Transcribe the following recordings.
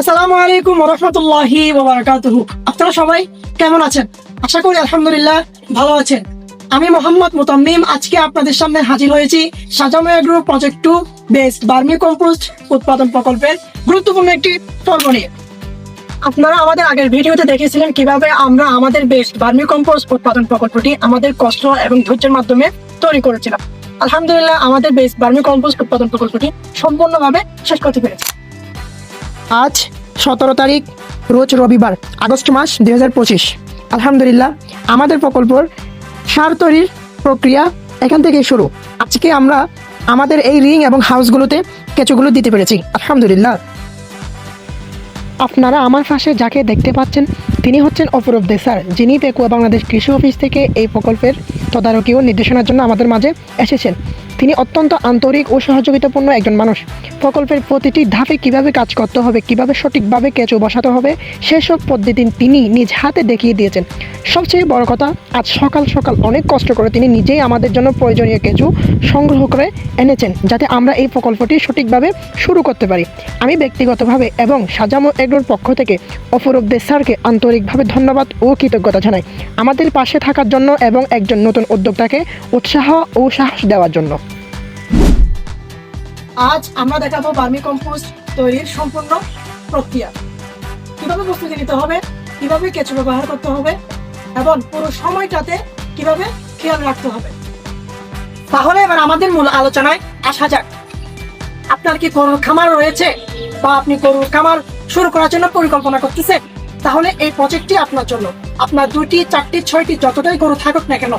আসসালামু আলাইকুম আপনারা সবাই কেমন আছেন? আশা করি আলহামদুলিল্লাহ ভালো আছেন। আমি মোহাম্মদ আজকে আপনাদের সামনে হাজির হয়েছি agro project to best vermi compost উৎপাদন প্রকল্পের গুরুত্বপূর্ণ একটি পর্ব নিয়ে। আপনারা আমাদের আগের ভিডিওতে দেখেছিলেন কীভাবে আমরা আমাদের বেস্ট বার্মি কম্পোস্ট উৎপাদন প্রকল্পটি আমাদের কষ্ট এবং ধৈর্যের মাধ্যমে তৈরি করেছিলাম। আলহামদুলিল্লাহ আমাদের বেস্ট বার্মি কম্পোস্ট উৎপাদন প্রকল্পটি সম্পূর্ণভাবে শেষ করতে পেরেছি। আজ সতেরো তারিখ, রোজ রবিবার, আগস্ট মাস দুই হাজার পঁচিশ। আলহামদুলিল্লাহ, আমাদের প্রকল্পর সার তৈরির প্রক্রিয়া এখান থেকে শুরু। আজকে আমরা আমাদের এই রিং এবং হাউসগুলোতে কেঁচোগুলো দিতে পেরেছি। আলহামদুলিল্লাহ। আপনারা আমার পাশে যাকে দেখতে পাচ্ছেন, তিনি হচ্ছেন অপরূপ দেসার যিনি পেকুয়া বাংলাদেশ কৃষি অফিস থেকে এই প্রকল্পের তদারকি ও নির্দেশনার জন্য আমাদের মাঝে এসেছেন। তিনি অত্যন্ত আন্তরিক ও সহযোগিতাপূর্ণ একজন মানুষ। প্রকল্পের প্রতিটি ধাপে কীভাবে কাজ করতে হবে, কীভাবে সঠিকভাবে কেঁচো বসাতে হবে, সেসব পদ্ধতি তিনি নিজ হাতে দেখিয়ে দিয়েছেন। সবচেয়ে বড় কথা, আজ সকাল সকাল অনেক কষ্ট করে তিনি নিজেই আমাদের জন্য প্রয়োজনীয় কেঁচো সংগ্রহ করে এনেছেন, যাতে আমরা এই প্রকল্পটি সঠিকভাবে শুরু করতে পারি। আমি ব্যক্তিগতভাবে এবং সাজামো এগ্রোর পক্ষ থেকে অপরূপ স্যারকে আন্তরিকভাবে ধন্যবাদ ও কৃতজ্ঞতা জানাই। আমাদের পাশে থাকার জন্য এবং একজন নতুন উদ্যোক্তাকে উৎসাহ ও সাহস দেওয়ার জন্য। আজ আমরা দেখাবো বার্মি কম্পোস্ট তৈরির সম্পূর্ণ প্রক্রিয়া। কীভাবে প্রস্তুতি নিতে হবে, কীভাবে কেঁচো ব্যবহার করতে হবে, এবং পুরো সময়টাতে কীভাবে খেয়াল রাখতে হবে। তাহলে এবার আমাদের মূল আলোচনায় আসা যাক। আপনার কি গরুর খামার রয়েছে, বা আপনি গরুর খামার শুরু করার জন্য পরিকল্পনা করতেছেন? তাহলে এই প্রজেক্টটি আপনার জন্য। আপনার দুটি চারটি, ছয়টি যতটাই গরু থাকুক না কেন,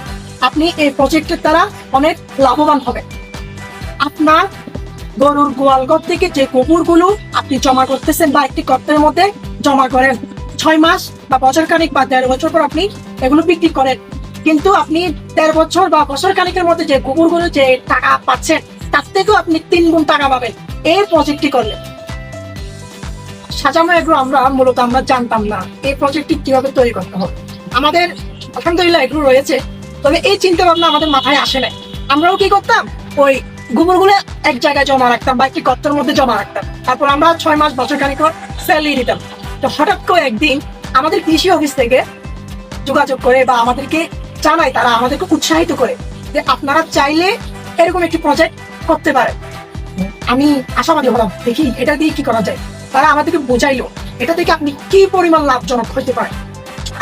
আপনি এই প্রজেক্টের দ্বারা অনেক লাভবান হবেন। আপনার গরুর গোয়ালঘর থেকে যে গোবরগুলো আপনি জমা করতেছেন বা একটি গর্তের মধ্যে জমা করেন, ছয় মাস বা বছর খানিক বা দেড় বছর পর আপনি এগুলো বিক্রি করেন। কিন্তু আপনি দেড় বছর বা বছর খানিকের মধ্যে যে গোবরগুলো যে টাকা পাচ্ছেন, তার থেকেও আপনি তিন গুণ টাকা পাবেন এই প্রজেক্টটি করলে। সাজানো এগুলো আমরা মূলত আমরা জানতাম না এই প্রজেক্টটি কীভাবে তৈরি করতে হবে আমাদের আলহামদুলিল্লাহ এগুলো রয়েছে, তবে এই চিন্তা ভাবনা আমাদের মাথায় আসে না আমরাও কি করতাম? ওই গোবরগুলো এক জায়গায় জমা রাখতাম বা একটি গর্তের মধ্যে জমা রাখতাম। তারপর আমরা ছয় মাস বছর খানিক পর স্যালারি দিতাম তো হঠাৎ করে একদিন আমাদের কৃষি অফিস থেকে যোগাযোগ করে বা আমাদেরকে জানায় তারা আমাদেরকে উৎসাহিত করে যে আপনারা চাইলে এরকম একটি প্রজেক্ট করতে পারেন। আমি আশাবাদী হলাম, দেখি এটা দিয়ে কি করা যায়। তারা আমাদেরকে বোঝাইলো, এটা থেকে আপনি কি পরিমাণ লাভজনক হতে পারেন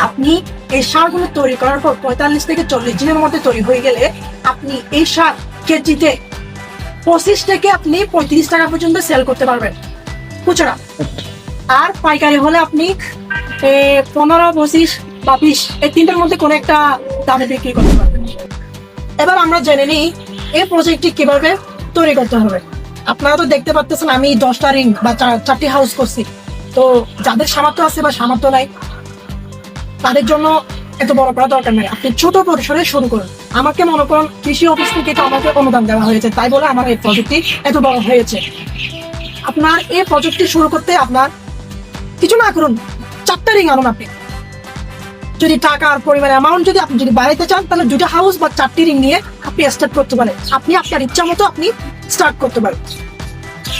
আপনি এই সারগুলো তৈরি করার পর পঁয়তাল্লিশ থেকে চল্লিশ দিনের মধ্যে তৈরি হয়ে গেলে আপনি এই সার কেজিতে পঁচিশ থেকে আপনি পঁয়ত্রিশ টাকা পর্যন্ত সেল করতে পারবেন। খুচরা। আর পাইকারি হলে আপনি পনেরো, পঁচিশ বা বিশ, এই তিনটার মধ্যে কোনো একটা দামে বিক্রি করতে পারবেন। এবার আমরা জেনে নিই, এই প্রজেক্টটি কীভাবে তৈরি করতে হবে। আপনারা তো দেখতে পাচ্ছেন আমি দশটা রিং বা চার- চারটি হাউস করছি। তো যাদের সামর্থ্য আছে বা সামর্থ্য নাই, তাদের জন্য এত বড় করা দরকার নেই। আপনি ছোট পরিসরে শুরু করুন। আমাকে মনে করুন, কৃষি অফিস থেকে আমাকে অনুদান দেওয়া হয়েছে, তাই বলে আমার এই প্রজেক্টটি এত বড় হয়েছে। আপনার এই প্রজেক্টটি শুরু করতে আপনার কিছু না করুন, চারটা রিং আনুন আপনি। যদি টাকার পরিমাণ অ্যামাউন্ট যদি আপনি যদি বাড়াইতে চান, তাহলে দুটো হাউস বা চারটি রিং নিয়ে আপনি স্টার্ট করতে পারেন। আপনি আপনার ইচ্ছা মতো আপনি স্টার্ট করতে পারেন।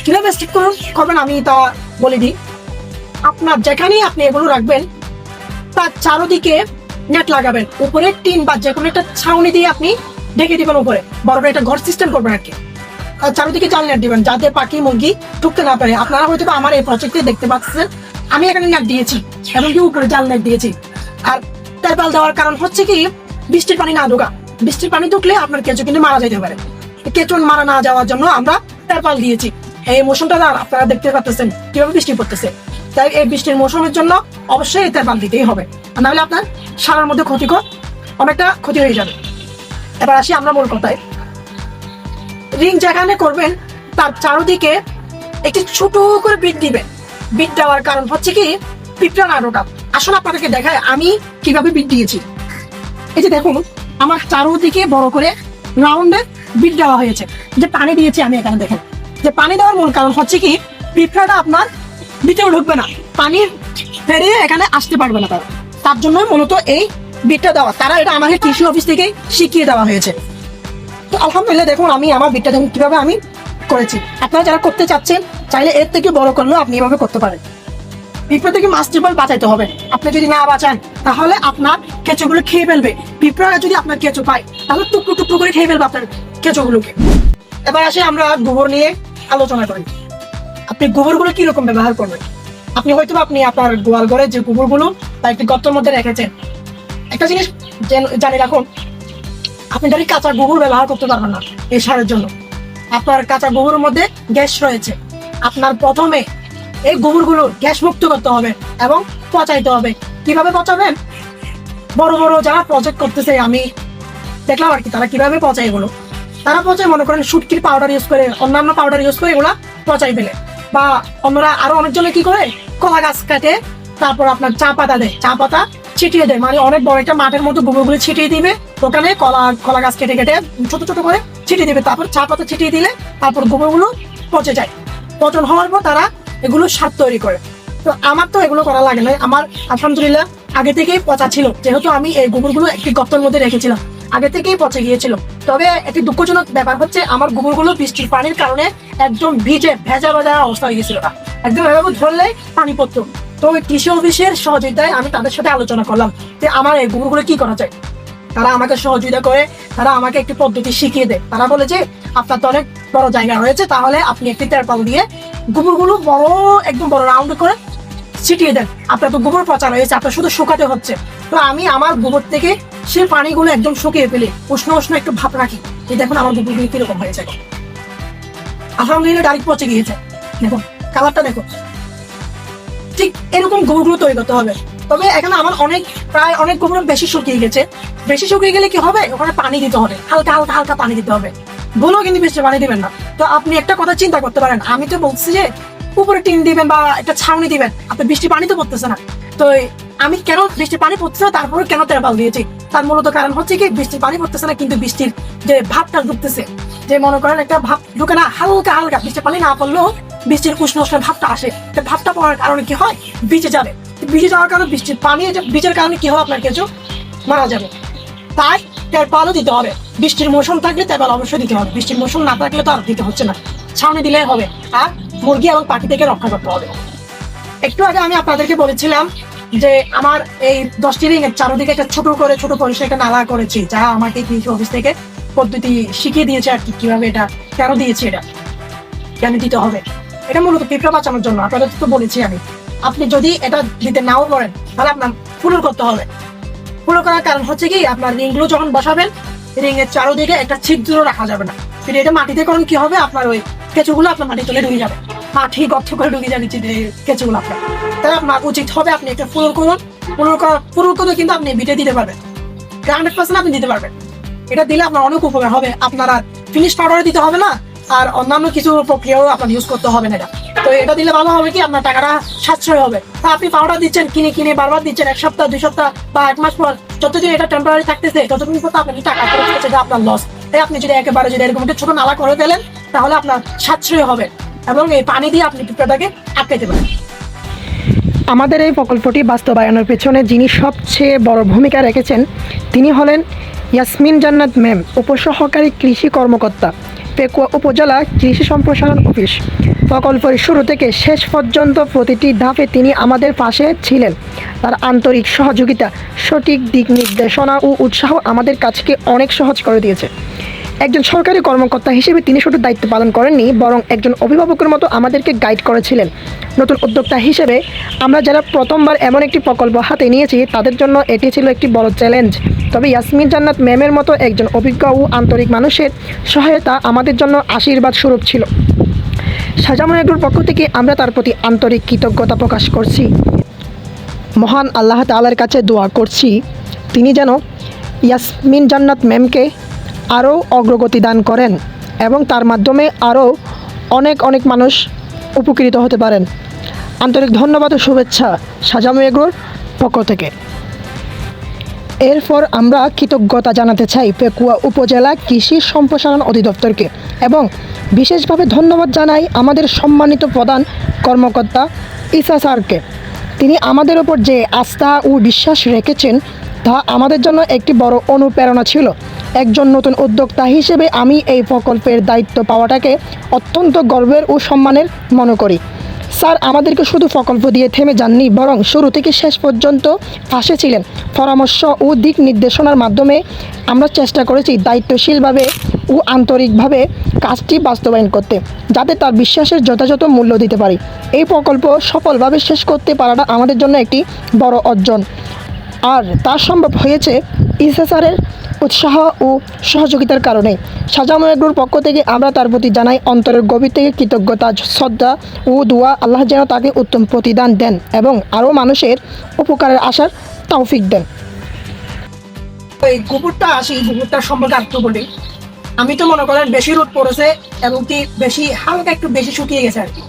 কীভাবে স্টার্ট করুন? করবেন, আমি তা বলে দিই। আপনার যেখানেই আপনি এগুলো রাখবেন, তার চারোদিকে নেট লাগাবেন। উপরে টিন বা যে কোনো একটা ছাউনি দিয়ে আপনি ঢেকে দিবেন উপরে। বড় বড় একটা ঘর সিস্টেম করবেন আর কি চারোদিকে জাল নেট দিবেন যাতে পাখি, মুরগি ঢুকতে না পারে। আপনারা হয়তো আমার এই প্রজেক্টে দেখতে পাচ্ছেন। আমি এখানে নেট দিয়েছি এবং কি উপরে জাল নেট দিয়েছি। আর তেরপাল দেওয়ার কারণ হচ্ছে কি, বৃষ্টির পানি না ঢোকা। বৃষ্টির পানি ঢুকলে আপনার কেঁচো কিন্তু মারা যেতে পারে। কেঁচো মারা না যাওয়ার জন্য আমরা তেরপাল দিয়েছি। এই মৌসুমটা আপনারা দেখতে পাচ্ছেন কীভাবে বৃষ্টি পড়তেছে। তাই এই বৃষ্টির মৌসুমের জন্য অবশ্যই এই তেরপাল দিতেই হবে। নাহলে আপনার সারার মধ্যে ক্ষতিকর অনেকটা ক্ষতি হয়ে যাবে। এবার আসি আমরা মূল কথায়। রিং যেখানে করবেন, তার চারদিকে একটি ছোট করে বিট দিবেন। বিট দেওয়ার কারণ হচ্ছে কি, পিঁপড়া না ঢোকা আসলে আপনাদেরকে দেখায় আমি কীভাবে বিট দিয়েছি। এই যে দেখুন, আমার চারোদিকে বড় করে রাউন্ডে বিট দেওয়া হয়েছে। যে পানি দিয়েছি আমি এখানে দেখেন। যে পানি দেওয়ার মূল কারণ হচ্ছে কি, পিঁপড়াটা আপনার ভিতরে ঢুকবে না। পানির ফেরিয়ে এখানে আসতে পারবে না তারা। তার জন্য মূলত এই বিটটা দেওয়া। তারা এটা আমাকে কৃষি অফিস থেকেই শিখিয়ে দেওয়া হয়েছে। তো আলহামদুলিল্লাহ দেখুন, আমি আমার বিটটা দেখুন কীভাবে আমি করেছি। আপনারা যারা করতে চাচ্ছেন, চাইলে এর থেকে বড় করলেও আপনি এভাবে করতে পারেন। পিঁপড়া থেকে মাছ জীবন বাঁচাইতে হবে। আপনি যদি না বাঁচান, তাহলে আপনার কেঁচোগুলো খেয়ে ফেলবে। পিঁপড়ারা যদি আপনার কেঁচো পায়, তাহলে টুকরো টুকরো করে খেয়ে ফেলবে আপনার কেঁচোগুলোকে। এবার আসে আমরা গোবর নিয়ে আলোচনা করি। আপনি গোবরগুলো কীরকম ব্যবহার করবেন? আপনি হয়তো আপনি আপনার গোয়াল ঘরে যে গোবরগুলো তা একটি গর্তের মধ্যে রেখেছেন। একটা জিনিস জানি রাখুন, আপনি যদি কাঁচা গোবর ব্যবহার করতে পারবেন না এই সারের জন্য। আপনার কাঁচা গোবরের মধ্যে গ্যাস রয়েছে। আপনার প্রথমে এই গোবরগুলো গ্যাস মুক্ত করতে হবে এবং পচাইতে হবে। কীভাবে পচাবেন? বড় বড় যারা প্রজেক্ট করতেছে, আমি দেখলাম আর কি, তারা কীভাবে পচায় এগুলো? তারা পচায়, মনে করেন, শুটকির পাউডার ইউজ করে, অন্যান্য পাউডার ইউজ করে এগুলা পচাই ফেলে। বা অন্যরা আরও অনেকজনে কি করে? কলা গাছ কাটে তারপর আপনার চা পাতা দেয়, চা পাতা ছিটিয়ে দেয়। মানে অনেক বড় একটা মাঠের মতো গোবরগুলো ছিটিয়ে দিবে। ওখানে কলা কলা গাছ কেটে কেটে ছোট ছোট করে ছিটিয়ে দিবে। তারপর চা পাতা ছিটিয়ে দিলে তারপর গোবরগুলো পচে যায়। পচন হওয়ার পর তারা এগুলো সার তৈরি করে। তো আমার তো এগুলো করা লাগে না। আমার আলহামদুলিল্লাহ আগে থেকেই পচা ছিল। যেহেতু আমি এই গোবরগুলো একটি গর্তের মধ্যে রেখেছিলাম। আগে থেকেই পচে গিয়েছিল। তবে একটি দুঃখজনক ব্যাপার হচ্ছে আমার গোবরগুলো বৃষ্টির পানির কারণে একদম ভিজে, ভেজা ভেজা অবস্থা হয়ে গেছিল একদম এভাবে ধরলে পানি পড়তো। তো কৃষি অফিসের সহযোগিতায় আমি তাদের সাথে আলোচনা করলাম যে আমার এই গোবরগুলো কি করা যায়। তারা আমাকে সহযোগিতা করে, তারা আমাকে একটি পদ্ধতি শিখিয়ে দেয়। তারা বলে যে, আপনার তো অনেক বড় জায়গা রয়েছে, তাহলে আপনি একটি তেরপাল দিয়ে গোবরগুলো বড়, একদম বড় রাউন্ড করে ছিটিয়ে দেন। আপনার তো গোবর পচা রয়েছে, আপনার শুধু শুকাতে হচ্ছে। তো আমি আমার গোবর থেকে সেই পানিগুলো একদম শুকিয়ে ফেলি, উষ্ণ উষ্ণ একটু ভাপ রাখি এই দেখুন আমার গোবরগুলো কীরকম হয়েছে। আলহামদুলিল্লাহ ডাইরেক্ট পচে গিয়েছে। দেখুন কালারটা দেখুন। ঠিক এরকম গোবরগুলো তৈরি করতে হবে। তবে এখানে আমার অনেক, প্রায় অনেক গোবর বেশি শুকিয়ে গেছে। বেশি শুকিয়ে গেলে কি হবে? ওখানে পানি দিতে হবে। হালকা হালকা হালকা পানি দিতে হবে। বলেও কিন্তু বেশি পানি দিবেন না। তো আপনি একটা কথা চিন্তা করতে পারেন। আমি তো বলছি যে, উপরে টিন দিবেন বা একটা ছাউনি দিবেন। আপনি বৃষ্টি পানি তো পড়তেছে না। তো আমি কেন বৃষ্টি পানি পড়তেছে না? তারপরে কেন তেরপাল দিয়েছি? তার মূলত কারণ হচ্ছে কি, বৃষ্টির পানি পড়তেছে না, কিন্তু বৃষ্টির যে ভাবটা ঢুকতেছে। যে মনে করেন একটা ভাব ঢুকে না, হালকা হালকা বৃষ্টির পানি না পড়লেও বৃষ্টির উষ্ণ উষ্ণ ভাবটা আসে। ভাবটা পড়ার কারণে কি হয়? ভিজে যাবে। ভিজে যাওয়ার কারণে বৃষ্টির পানি ভিজের কারণে কি হবে আপনার কিছু? মারা যাবে। তাই তার পালও দিতে হবে। বৃষ্টির মৌসুম থাকলে তেরপাল অবশ্যই দিতে হবে। বৃষ্টির মৌসুম না থাকলে তো আর দিতে হচ্ছে না। ছাউনি দিলে হবে। আর মুরগি এবং পাখি থেকে রক্ষা করতে হবে। একটু আগে আমি আপনাদেরকে বলেছিলাম যে আমার এই দশটি রিং এর চারোদিকে একটা ছোট করে ছোট পরিসরে একটা নালা করেছি, যা আমাকে কৃষি অফিস থেকে পদ্ধতি শিখিয়ে দিয়েছে আর কি, কীভাবে এটা কেন দিয়েছে এটা। কেন দিতে হবে? এটা মূলত পিঁপড়া বাঁচানোর জন্য, আপনাদের তো বলেছি আমি। আপনি যদি এটা দিতে নাও পারেন, তাহলে আপনার ফুলও করতে হবে। ফুলো করার কারণ হচ্ছে কি, আপনার রিংগুলো যখন বসাবেন রিং এর চারোদিকে একটা ছিদ্র রাখা যাবে না। কিন্তু এটা মাটিতে করুন কি হবে? আপনার ওই কেঁচুগুলো আপনার মাটি চলে ঢুকে যাবে। মাটি গর্ত করে ঢুকে যাবে কেঁচুগুলো আপনার। তাই আপনার উচিত হবে আপনি একটা ফুল করুন। ফুল করা ফুল করে কিন্তু আপনি বিটে দিতে পারবেন। হান্ড্রেড পার্সেন্ট আপনি দিতে পারবেন। এটা দিলে আপনার অনেক উপকার হবে। আপনার ফিনিশ পাউডার দিতে হবে না। আর অন্যান্য কিছু প্রক্রিয়াও আপনার ইউজ করতে হবে না এটা। তো এটা দিলে ভালো হবে কি? আপনার টাকাটা সাশ্রয় হবে। আপনি পাউডার দিচ্ছেন, কিনে কিনে বারবার দিচ্ছেন, এক সপ্তাহ, দুই সপ্তাহ বা এক মাস পর যতদিন এটা টেম্পোরারি থাকতেছে ততদিন পর আপনি টাকা খরচ করছে যে আপনার লস তাই আপনি যদি একেবারে যদি এরকম একটা ছোট নালা করে ফেলেন তাহলে আপনার সাশ্রয় হবে এবং এই পানি দিয়ে আপনি পিঁপড়াটাকে আটকাইতে পারেন। আমাদের এই প্রকল্পটি বাস্তবায়নের পেছনে যিনি সবচেয়ে বড় ভূমিকা রেখেছেন, তিনি হলেন ইয়াসমিন জান্নাত ম্যাম, উপসহকারী কৃষি কর্মকর্তা। পেকুয়া উপজেলা কৃষি সম্প্রসারণ অফিস। প্রকল্পের শুরু থেকে শেষ পর্যন্ত প্রতিটি ধাপে তিনি আমাদের পাশে ছিলেন। তার আন্তরিক সহযোগিতা, সঠিক দিক নির্দেশনা ও উৎসাহ আমাদের কাজকে অনেক সহজ করে দিয়েছে। একজন সরকারি কর্মকর্তা হিসেবে তিনি শুধু দায়িত্ব পালন করেননি, বরং একজন অভিভাবকের মতো আমাদেরকে গাইড করেছিলেন। নতুন উদ্যোক্তা হিসেবে আমরা যারা প্রথমবার এমন একটি প্রকল্প হাতে নিয়েছি, তাদের জন্য এটি ছিল একটি বড় চ্যালেঞ্জ তবে ইয়াসমিন জান্নাত ম্যামের মতো একজন অভিজ্ঞ ও আন্তরিক মানুষের সহায়তা আমাদের জন্য আশীর্বাদ স্বরূপ ছিল। সাজামা এগ্রোর পক্ষ থেকে আমরা তার প্রতি আন্তরিক কৃতজ্ঞতা প্রকাশ করছি। মহান আল্লাহ তালার কাছে দোয়া করছি, তিনি যেন ইয়াসমিন জান্নাত ম্যামকে আরও অগ্রগতি দান করেন এবং তার মাধ্যমে আরও অনেক অনেক মানুষ উপকৃত হতে পারেন। আন্তরিক ধন্যবাদ ও শুভেচ্ছা সাজামু এগ্রোর পক্ষ থেকে। এরপর আমরা কৃতজ্ঞতা জানাতে চাই পেকুয়া উপজেলা কৃষি সম্প্রসারণ অধিদপ্তরকে এবং বিশেষভাবে ধন্যবাদ জানাই আমাদের সম্মানিত প্রধান কর্মকর্তা ইসা স্যারকে। তিনি আমাদের ওপর যে আস্থা ও বিশ্বাস রেখেছেন, তা আমাদের জন্য একটি বড় অনুপ্রেরণা ছিল। একজন নতুন উদ্যোক্তা হিসেবে আমি এই প্রকল্পের দায়িত্ব পাওয়াটাকে অত্যন্ত গর্বের ও সম্মানের মনে করি। স্যার, আমাদেরকে শুধু প্রকল্প দিয়ে থেমে যাননি, বরং শুরু থেকে শেষ পর্যন্ত পাশে ছিলেন। পরামর্শ ও দিক নির্দেশনার মাধ্যমে আমরা চেষ্টা করেছি দায়িত্বশীলভাবে ও আন্তরিকভাবে কাজটি বাস্তবায়ন করতে, যাতে তার বিশ্বাসের যথাযথ মূল্য দিতে পারি। এই প্রকল্প সফলভাবে শেষ করতে পারাটা আমাদের জন্য একটি বড় অর্জন। আর তা সম্ভব হয়েছে ইসএসআরের উৎসাহ ও সহযোগিতার কারণে সাজামো এগ্রোর পক্ষ থেকে আমরা তার প্রতি জানাই অন্তরের গভীর থেকে কৃতজ্ঞতা, শ্রদ্ধা ও দোয়া। আল্লাহ যেন তাকে উত্তম প্রতিদান দেন এবং আরও মানুষের উপকারের আশার তৌফিক দেন। ওই গোবরটা আসি গোবরটার সম্পর্কে আরেকটু বলি। আমি তো মনে করেন বেশি রোদ পড়েছে এবং কি বেশি, হালকা একটু বেশি শুকিয়ে গেছে আর কি।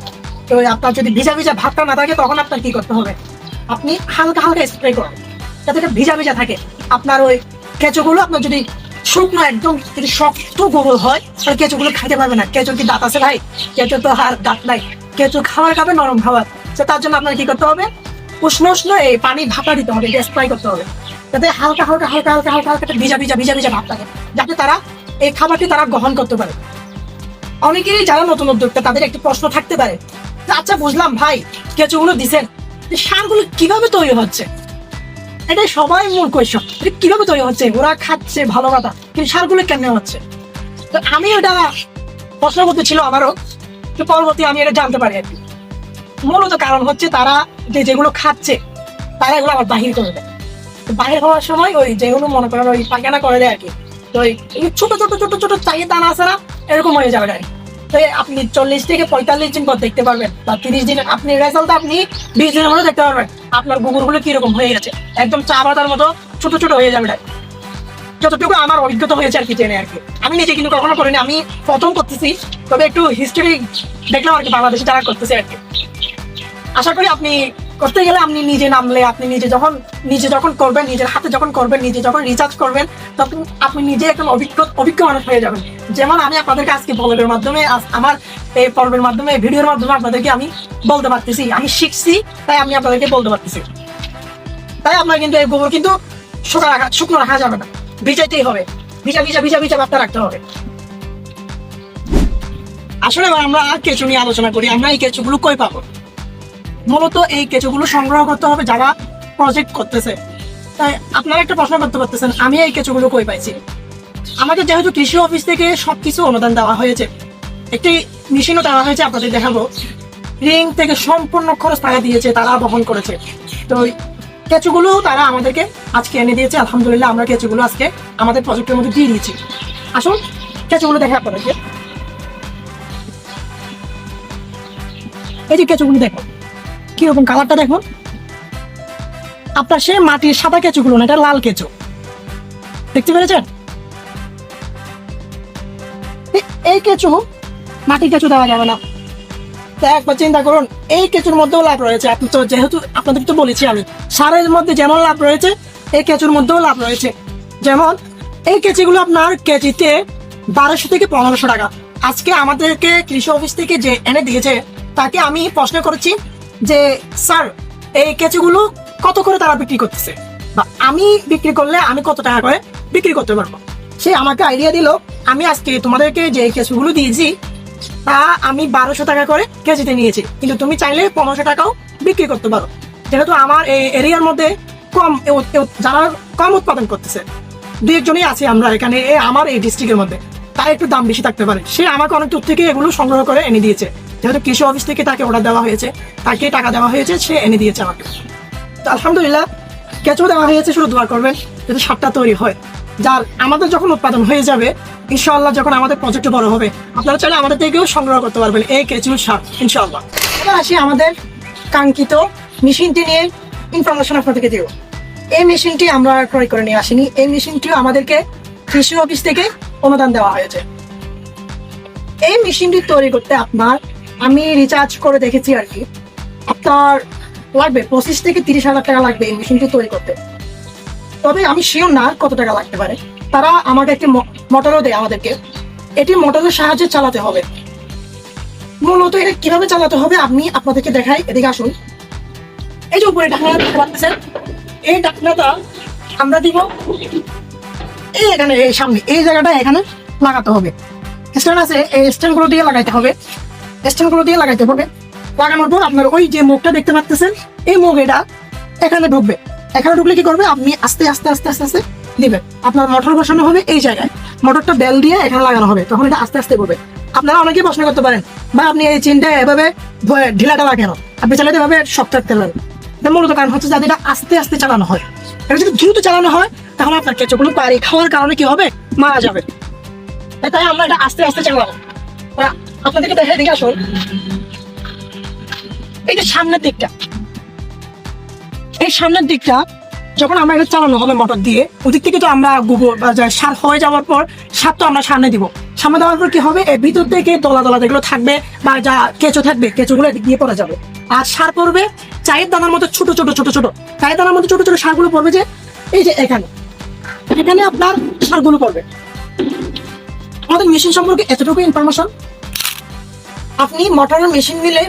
তো আপনার যদি ভিজা ভিজা ভাতটা না থাকে, তখন আপনার কি করতে হবে? আপনি হালকা হালকা স্প্রে করুন। যাতে ভিজা ভিজা থাকে। আপনার ওই কেঁচোগুলো আপনার যদি শুকনো একদম যদি শক্ত গোবর হয়, তাহলে কেঁচোগুলো খাইতে পারবে না। কেঁচোর কি দাঁত আছে ভাই? কেঁচো তো আর দাঁত নাই। কেঁচো খাবার খাবে, নরম খাবার তার জন্য আপনার কি করতে হবে? উষ্ণ উষ্ণ এই পানি ভাপা দিতে হবে স্প্রে করতে হবে। যাতে হালকা হালকা হালকা হালকা হালকা হালকা ভিজা ভিজা ভিজা ভিজা ভাব থাকে, যাতে তারা এই খাবারটি তারা গ্রহণ করতে পারে। অনেকেরই যারা নতুন উদ্যোক্তা, তাদের একটি প্রশ্ন থাকতে পারে আচ্ছা বুঝলাম ভাই, কেঁচোগুলো দিছেন সারগুলো কীভাবে তৈরি হচ্ছে? এটাই সবাই মূল কোয়েশন কীভাবে তৈরি হচ্ছে? ওরা খাচ্ছে ভালো কথা কিন্তু সারগুলো কেমনে হচ্ছে? তো আমি ওটা প্রশ্ন করতে ছিল আমারও, তো পরবর্তী আমি এটা জানতে পারি আর কি। মূলত কারণ হচ্ছে তারা যে যেগুলো খাচ্ছে, তারা এগুলো আবার বাহির করে দেয়। বাহির হওয়ার সময় ওই যেগুলো মনে করেন ওই পায়খানা করে দেয় আর কি। তো ওই ছোট ছোট ছোট ছোট চাইয়ে দানা আছে না, এরকম হয়ে যাবে আর কি। আপনি চল্লিশ থেকে পঁয়তাল্লিশ দিন পর দেখতে পারবেন, বা তিরিশ দিন আপনি রেজাল্ট আপনি বিশ দিনের মধ্যে দেখতে পারবেন, আপনার গুগুরগুলো কীরকম হয়ে গেছে। একদম চা পাতার মতো ছোট ছোট হয়ে যাবে। যতটুকু আমার অভিজ্ঞতা হয়েছে আর কি জেনে আর কি। আমি নিজে কিন্তু কখনো করিনি, আমি প্রথম করতেছি, তবে একটু হিস্ট্রি দেখলাম আর কি বাংলাদেশে যারা করতেছে আর কি। আশা করি আপনি করতে গেলে আপনি নিজে নামলে, আপনি নিজে যখন নিজে যখন করবেন, নিজের হাতে যখন করবেন, নিজে যখন রিচার্জ করবেন, তখন আপনি নিজে একদম অভিজ্ঞ অভিজ্ঞ মানুষ হয়ে যাবেন। যেমন আমি আপনাদেরকে আজকে বলের মাধ্যমে আমার এই পর্বের মাধ্যমে ভিডিওর মাধ্যমে আপনাদেরকে আমি বলতে পারতেছি। আমি শিখছি, তাই আমি আপনাদেরকে বলতে পারতেছি। তাই আপনার কিন্তু এই গোবর কিন্তু শুকনো রাখা শুকনো রাখা যাবে না। ভিজাইতেই হবে। ভিজা ভিজা ভিজা ভিজা বার্তা রাখতে হবে। আসলে আমরা কেঁচু নিয়ে আলোচনা করি, আমরা এই কেঁচুগুলো কই পাবো? মূলত এই কেঁচুগুলো সংগ্রহ করতে হবে যারা প্রজেক্ট করতেছে। তাই আপনারা একটা প্রশ্ন করতে পারতেছেন, আমি এই কেঁচুগুলো কই পাইছি? আমাদের যেহেতু কৃষি অফিস থেকে সবকিছু অনুদান দেওয়া হয়েছে, একটি মেশিনও দেওয়া হয়েছে, আপনাদের দেখাবো। রিং থেকে সম্পূর্ণ খরচ তারা দিয়েছে, তারা বহন করেছে। তো কেঁচুগুলো তারা আমাদেরকে আজকে এনে দিয়েছে, আলহামদুলিল্লাহ আমরা কেঁচুগুলো আজকে আমাদের প্রজেক্টের মধ্যে দিয়ে দিয়েছি। আসুন, কেঁচুগুলো দেখে আপনাদেরকে। এই যে কেঁচুগুলো দেখুন। কীরকম কালারটা দেখুন? আপনার সে মাটির সাদা কেঁচুগুলো না, এটা লাল কেঁচু। দেখতে পেরেছেন? এই কেঁচু মাটির কেঁচু দেওয়া যাবে না। একবার চিন্তা করুন, এই কেঁচুর মধ্যেও লাভ রয়েছে। আপনি তো যেহেতু আপনাদের তো বলেছি আমি, সারের মধ্যে যেমন লাভ রয়েছে, এই কেঁচুর মধ্যেও লাভ রয়েছে। যেমন, এই কেঁচিগুলো আপনার কেজিতে বারোশো থেকে পনেরোশো টাকা। আজকে আমাদেরকে কৃষি অফিস থেকে যে এনে দিয়েছে, তাকে আমি প্রশ্ন করেছি যে, স্যার, এই কেঁচিগুলো কত করে তারা বিক্রি করতেছে? বা, আমি বিক্রি করলে আমি কত টাকা করে বিক্রি করতে পারব? সে আমাকে আইডিয়া দিল, আমি আজকে তোমাদেরকে যে কেঁচুগুলো দিয়েছি, তা আমি বারোশো টাকা করে কেজিতে নিয়েছি। কিন্তু তুমি চাইলে পনেরোশো টাকাও বিক্রি করতে পারো। যেহেতু আমার এই এরিয়ার মধ্যে কম যারা কম উৎপাদন করতেছে দু একজনই আছে আমরা এখানে আমার এই ডিস্ট্রিক্টের মধ্যে। তার একটু দাম বেশি থাকতে পারে। সে আমাকে অনেক দূর থেকে এগুলো সংগ্রহ করে এনে দিয়েছে। যেহেতু কৃষি অফিস থেকে তাকে অর্ডার দেওয়া হয়েছে, তাকে টাকা দেওয়া হয়েছে, সে এনে দিয়েছে আমাকে। তো আলহামদুলিল্লাহ, কেঁচো দেওয়া হয়েছে, শুধু দোয়া করবেন যাতে সারটা তৈরি হয়। যার আমাদের যখন উৎপাদন হয়ে যাবে, ইনশাআল্লাহ যখন আমাদের প্রজেক্ট বড় হবে, আপনারা চাইলে আমাদের থেকেও সংগ্রহ করতে পারবেন এই কেঁচুর সার, ইনশাআল্লাহ। এবার আসি আমাদের কাঙ্ক্ষিত মেশিনটি নিয়ে ইনফরমেশন আপনাদেরকে দিব। এই মেশিনটি আমরা ক্রয় করে নিয়ে আসিনি। এই মেশিনটিও আমাদেরকে কৃষি অফিস থেকে অনুদান দেওয়া হয়েছে। এই মেশিনটি তৈরি করতে আপনার আমি রিচার্জ করে দেখেছি আর কি। আপনার, লাগবে পঁচিশ থেকে তিরিশ হাজার টাকা লাগবে এই মেশিনটি তৈরি করতে। তবে আমি শিওর না কত টাকা লাগতে পারে। তারা আমাকে একটি মোটরও দেয় আমাদেরকে। এটি মোটরের সাহায্যে চালাতে হবে। মূলত এটা কীভাবে চালাতে হবে আমি আপনাদেরকে দেখাই, এদিকে আসুন। এই যে উপরে ঢাকনা দেখতে এই ঢাকনাটা আমরা দিব এই এখানে, এই সামনে, এই জায়গাটা এখানে লাগাতে হবে। স্ট্যান্ড আছে, এই স্ট্যান্ডগুলো দিয়ে লাগাইতে হবে। স্ট্যান্ড দিয়ে লাগাইতে হবে। লাগানোর পর আপনার ওই যে মুখটা দেখতে পাচ্ছেন এই মুখ এটা এখানে ঢুকবে। এখানে ঢুকলে কি করবে? আপনি আস্তে আস্তে আস্তে আস্তে আস্তে দিবেন। আপনার মোটর বসানো হবে এই জায়গায়। মোটরটা বেল দিয়ে এখানে লাগানো হবে, তখন এটা আস্তে আস্তে করবে। আপনারা অনেকে প্রশ্ন করতে পারেন বা আপনি এই চিনটা এভাবে ঢিলাটা কেন? আপনি চালাতে এভাবে শক্ত রাখতে পারেন। মূলত কারণ হচ্ছে যাতে এটা আস্তে আস্তে চালানো হয়। এটা যদি দ্রুত চালানো হয়, তাহলে আপনার কেঁচোগুলো পারি খাওয়ার কারণে কি হবে? মারা যাবে। তাই আমরা এটা আস্তে আস্তে চালাবো। আপনাদেরকে দেখে দিকে আসুন। এই যে সামনের দিকটা, এই সামনের দিকটা যখন আমরা এটা চালানো হবে মোটর দিয়ে, ওদিক থেকে তো আমরা গোবর সার হয়ে যাওয়ার পর সার তো আমরা সামনে দিব। সামনে দেওয়ার পর কি হবে? এর ভিতর থেকে দলা দলা যেগুলো থাকবে বা যা কেঁচো থাকবে, কেঁচোগুলো এদিক দিয়ে পড়ে যাবে। আর সার পড়বে চায়ের দানার মতো ছোট ছোট ছোট ছোট। চায়ের দানার মতো ছোট ছোট সারগুলো পড়বে যে এই যে এখানে। এখানে আপনার সারগুলো পড়বে। আমাদের মেশিন সম্পর্কে এতটুকু ইনফরমেশন আপনি মোটরের মেশিন নিলে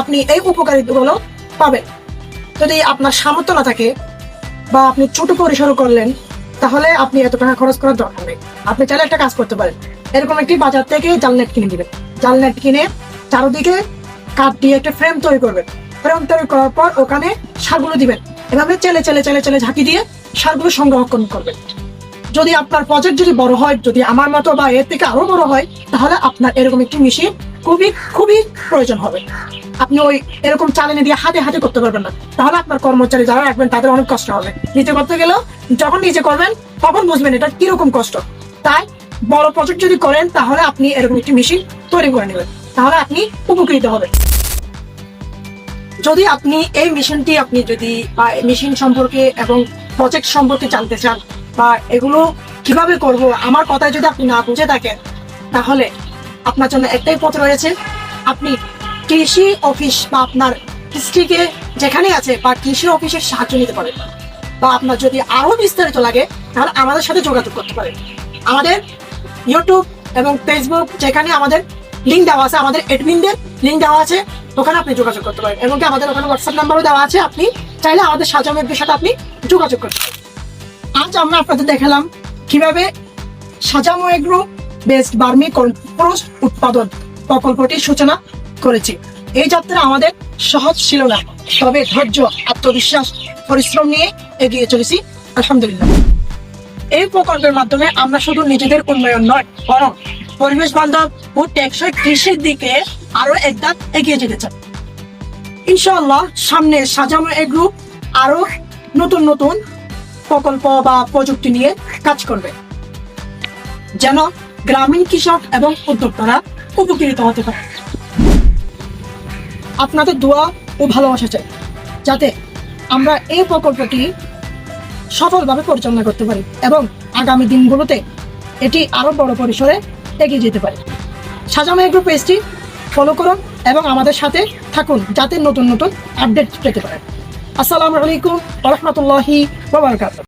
আপনি এই উপকারিতাগুলো পাবেন। যদি আপনার সামর্থ্য না থাকে বা আপনি ছোট পরিসর করলেন, তাহলে আপনি এত টাকা খরচ করার দরকার নেই। আপনি চাইলে একটা কাজ করতে পারেন। এরকম একটি বাজার থেকে জাল নেট কিনে দিবেন জাল নেট কিনে চারদিকে কাঠ দিয়ে একটা ফ্রেম তৈরি করবেন। ফ্রেম তৈরি করার পর ওখানে সারগুলো দিবেন। এভাবে চেলে চেলে চেলে চেলে ঝাঁকি দিয়ে সারগুলো সংরক্ষণ করবেন। যদি আপনার প্রজেক্ট যদি বড় হয়, যদি আমার মতো বা এর থেকে আরও বড় হয়, তাহলে আপনার এরকম একটি মেশিন খুবই খুবই প্রয়োজন হবে। আপনি ওই এরকম চালানি দিয়ে হাতে হাতে করতে পারবেন না। তাহলে আপনার কর্মচারী যারা রাখবেন, তাদের অনেক কষ্ট হবে। নিজে করতে গেলেও যখন নিজে করবেন, তখন বুঝবেন এটা কীরকম কষ্ট। তাই বড় প্রজেক্ট যদি করেন, তাহলে আপনি এরকম একটি মেশিন তৈরি করে নেবেন। তাহলে আপনি উপকৃত হবেন। যদি আপনি এই মেশিনটি আপনি যদি, বা মেশিন সম্পর্কে এবং প্রজেক্ট সম্পর্কে জানতে চান, বা এগুলো কীভাবে করব, আমার কথায় যদি আপনি না বুঝে থাকেন, তাহলে আপনার জন্য একটাই পথ রয়েছে। আপনি কৃষি অফিস বা আপনার ডিস্ট্রিক্টে যেখানে আছে বা কৃষি অফিসের সাহায্য নিতে পারেন। বা আপনার যদি আরও বিস্তারিত লাগে, তাহলে আমাদের সাথে যোগাযোগ করতে পারেন। আমাদের ইউটিউব এবং ফেসবুক যেখানে আমাদের লিঙ্ক দেওয়া আছে, আমাদের এডমিনদের লিঙ্ক দেওয়া আছে, ওখানে আপনি যোগাযোগ করতে পারেন। এবং আমাদের ওখানে হোয়াটসঅ্যাপ নাম্বারও দেওয়া আছে, আপনি চাইলে আমাদের সাজামের সাথে আপনি যোগাযোগ করতে পারেন। আজ আমরা আপনাদের দেখালাম কীভাবে সাজামো এগ্রো বেস্ট বার্মি কম্পোস্ট উৎপাদন প্রকল্পটির সূচনা করেছি। এই যাত্রা আমাদের সহজ ছিল না, তবে ধৈর্য, আত্মবিশ্বাস, পরিশ্রম নিয়ে এগিয়ে চলেছি। আলহামদুলিল্লাহ। এই প্রকল্পের মাধ্যমে আমরা শুধু নিজেদের উন্নয়ন নয়, বরং পরিবেশ বান্ধব ও টেকসই কৃষির দিকে আরও এক ধাপ এগিয়ে যেতে চাই। ইনশাআল্লাহ, সামনে সাজানো এ গ্রুপ আরও নতুন নতুন প্রকল্প বা প্রযুক্তি নিয়ে কাজ করবে। যেন গ্রামীণ কৃষক এবং উদ্যোক্তারা উপকৃত হতে পারে। আপনাদের দোয়া ও ভালোবাসা চাই, যাতে আমরা এই প্রকল্পটি সফলভাবে পরিচালনা করতে পারি এবং আগামী দিনগুলোতে এটি আরও বড় পরিসরে এগিয়ে যেতে পারে। সাজানো এগ্রো পেজটি ফলো করুন এবং আমাদের সাথে থাকুন যাতে নতুন নতুন আপডেট পেতে পারেন। আসসালামু আলাইকুম রহমতুল্লাহি